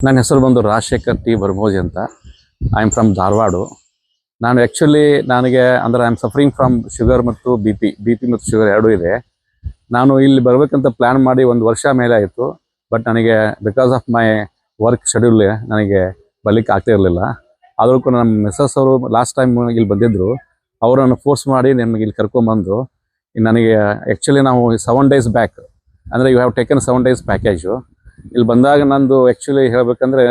ನನ್ನ ಹೆಸರು ಬಂದು ರಾಜಶೇಖರ್ ಟಿ ಬರ್ಮೋಜಿ ಅಂತ. I am from Dharwad. ನಾನು ಆ್ಯಕ್ಚುಲಿ ನನಗೆ ಅಂದರೆ I am suffering from sugar ಮತ್ತು ಬಿ ಪಿ ಬಿ ಪಿ ಮತ್ತು ಶುಗರ್ ಎರಡೂ ಇದೆ. ನಾನು ಇಲ್ಲಿ ಬರಬೇಕಂತ ಪ್ಲ್ಯಾನ್ ಮಾಡಿ ಒಂದು ವರ್ಷ ಮೇಲೆ ಆಯಿತು. ಬಟ್ ನನಗೆ because of my work schedule ನನಗೆ ಬರಲಿಕ್ಕೆ ಆಗ್ತಾ ಇರಲಿಲ್ಲ. ಆದರೂ ಕೂಡ ನಮ್ಮ ಮಿಸ್ಸಸ್ ಅವರು ಲಾಸ್ಟ್ ಟೈಮ್ ಇಲ್ಲಿ ಬಂದಿದ್ದರು ಅವರನ್ನು ಫೋರ್ಸ್ ಮಾಡಿ ನಿಮಗೆ ಇಲ್ಲಿ ಕರ್ಕೊಂಬಂದು ನನಗೆ ಆ್ಯಕ್ಚುಲಿ ನಾವು ಸೆವೆನ್ ಡೇಸ್ ಬ್ಯಾಕ್ ಅಂದರೆ you have taken seven days package ಇಲ್ಲಿ ಬಂದಾಗ ನಂದು ಆ್ಯಕ್ಚುಲಿ ಹೇಳಬೇಕಂದ್ರೆ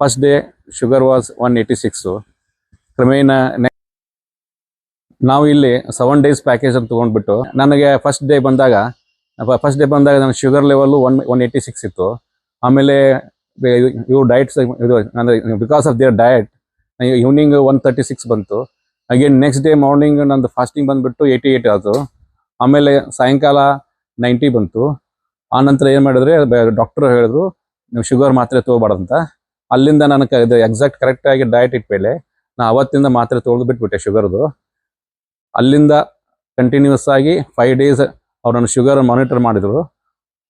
first day sugar was one eighty six ಕ್ರಮೇಣ ನಾವು ಇಲ್ಲಿ ಸೆವೆನ್ ಡೇಸ್ ಪ್ಯಾಕೇಜ್ ಅಂತ ತೊಗೊಂಡ್ಬಿಟ್ಟು ನನಗೆ ಫಸ್ಟ್ ಡೇ ಬಂದಾಗ ಫಸ್ಟ್ ಡೇ ಬಂದಾಗ ನನ್ನ sugar level one one eighty six ಇತ್ತು. ಆಮೇಲೆ ಇವು ಡಯಟ್ಸ್ ಇದು ಅಂದರೆ because of their diet evening one thirty six ಬಂತು. ಅಗೇನ್ ನೆಕ್ಸ್ಟ್ ಡೇ ಮಾರ್ನಿಂಗ್ ನಂದು ಫಾಸ್ಟಿಂಗ್ ಬಂದುಬಿಟ್ಟು ಏಯ್ಟಿ ಏಯ್ಟ್ ಆಯಿತು. ಆಮೇಲೆ ಸಾಯಂಕಾಲ ನೈಂಟಿ ಬಂತು. ಆ ನಂತರ ಏನು ಮಾಡಿದ್ರೆ ಡಾಕ್ಟರ್ ಹೇಳಿದ್ರು, ನೀವು ಶುಗರ್ ಮಾತ್ರೆ ತೊಗೋಬಾರ್ದಂತ. ಅಲ್ಲಿಂದ ನನಗೆ ಇದು ಎಕ್ಸಾಕ್ಟ್ ಕರೆಕ್ಟಾಗಿ ಡಯಟ್ ಇಟ್ಮೇಲೆ, ನಾ ಅವತ್ತಿಂದ ಮಾತ್ರೆ ತೊಗೊಳ್ದು ಬಿಟ್ಬಿಟ್ಟೆ ಶುಗರ್ದು ಅಲ್ಲಿಂದ ಕಂಟಿನ್ಯೂಸ್ ಆಗಿ ಫೈವ್ ಡೇಸ್ ಅವ್ರು ನನ್ನ ಶುಗರ್ ಮಾನಿಟರ್ ಮಾಡಿದ್ರು.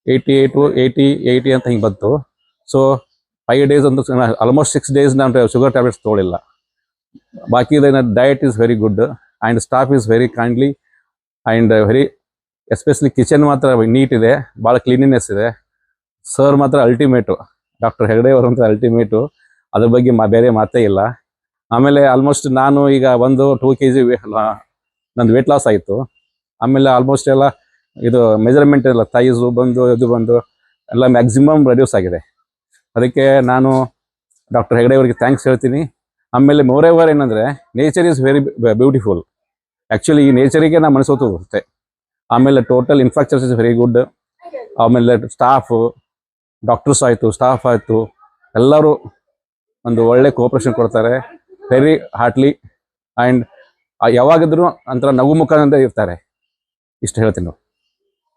ಏಯ್ಟಿ ಏಯ್ಟು ಏಯ್ಟಿ ಏಯ್ಟಿ ಅಂತ ಹಿಂಗೆ ಬಂತು. ಸೊ ಫೈವ್ ಡೇಸ್ ಅಂತ ಆಲ್ಮೋಸ್ಟ್ ಸಿಕ್ಸ್ ಡೇಸ್ ನಾನು ಶುಗರ್ ಟ್ಯಾಬ್ಲೆಟ್ಸ್ ತೊಗೊಳಿಲ್ಲ ಬಾಕಿ diet is very good and staff is very kindly and very especially kitchen ಮಾತ್ರ ನೀಟ್ ಇದೆ, ಭಾಳ ಕ್ಲೀನಿನೆಸ್ ಇದೆ. ಸರ್ ಮಾತ್ರ ಅಲ್ಟಿಮೇಟು ಡಾಕ್ಟರ್ ಹೆಗಡೆ ಅವರು ಅಂತ ಅಲ್ಟಿಮೇಟು ಅದ್ರ ಬಗ್ಗೆ ಮಾ ಬೇರೆ ಮಾತೇ ಇಲ್ಲ. ಆಮೇಲೆ ಆಲ್ಮೋಸ್ಟ್ ನಾನು ಈಗ ಒಂದು ಟೂ ಕೆ ಜಿ ನಂದು ವೇಟ್ ಲಾಸ್ ಆಯಿತು. ಆಮೇಲೆ ಆಲ್ಮೋಸ್ಟ್ ಎಲ್ಲ ಇದು ಮೆಜರ್ಮೆಂಟ್ ಎಲ್ಲ ಸೈಜು ಬಂದು, ಇದು ಬಂದು, ಎಲ್ಲ ಮ್ಯಾಕ್ಸಿಮಮ್ ರೆಡ್ಯೂಸ್ ಆಗಿದೆ. ಅದಕ್ಕೆ ನಾನು ಡಾಕ್ಟರ್ ಹೆಗಡೆ ಅವರಿಗೆ ಥ್ಯಾಂಕ್ಸ್ ಹೇಳ್ತೀನಿ. ಆಮೇಲೆ ಮೋರೆವರ್ ಏನಂದರೆ nature is very beautiful actually ಈ ನೇಚರಿಗೆ ನಾನು ಮನಸ್ಸೋತು ಬರುತ್ತೆ ಆಮೇಲೆ total infrastructure is very good ಆಮೇಲೆ ಸ್ಟಾಫು ಡಾಕ್ಟರ್ಸ್ ಆಯಿತು ಸ್ಟಾಫ್ ಆಯಿತು, ಎಲ್ಲರೂ ಒಂದು ಒಳ್ಳೆ ಕೋಪರೇಷನ್ ಕೊಡ್ತಾರೆ ವೆರಿ ಹಾರ್ಟ್ಲಿ ಆ್ಯಂಡ್ ಯಾವಾಗಿದ್ರು ಒಂಥರ ನಗು ಮುಖದಿಂದ ಇರ್ತಾರೆ. ಇಷ್ಟು ಹೇಳ್ತೀನಿ. ನಾವು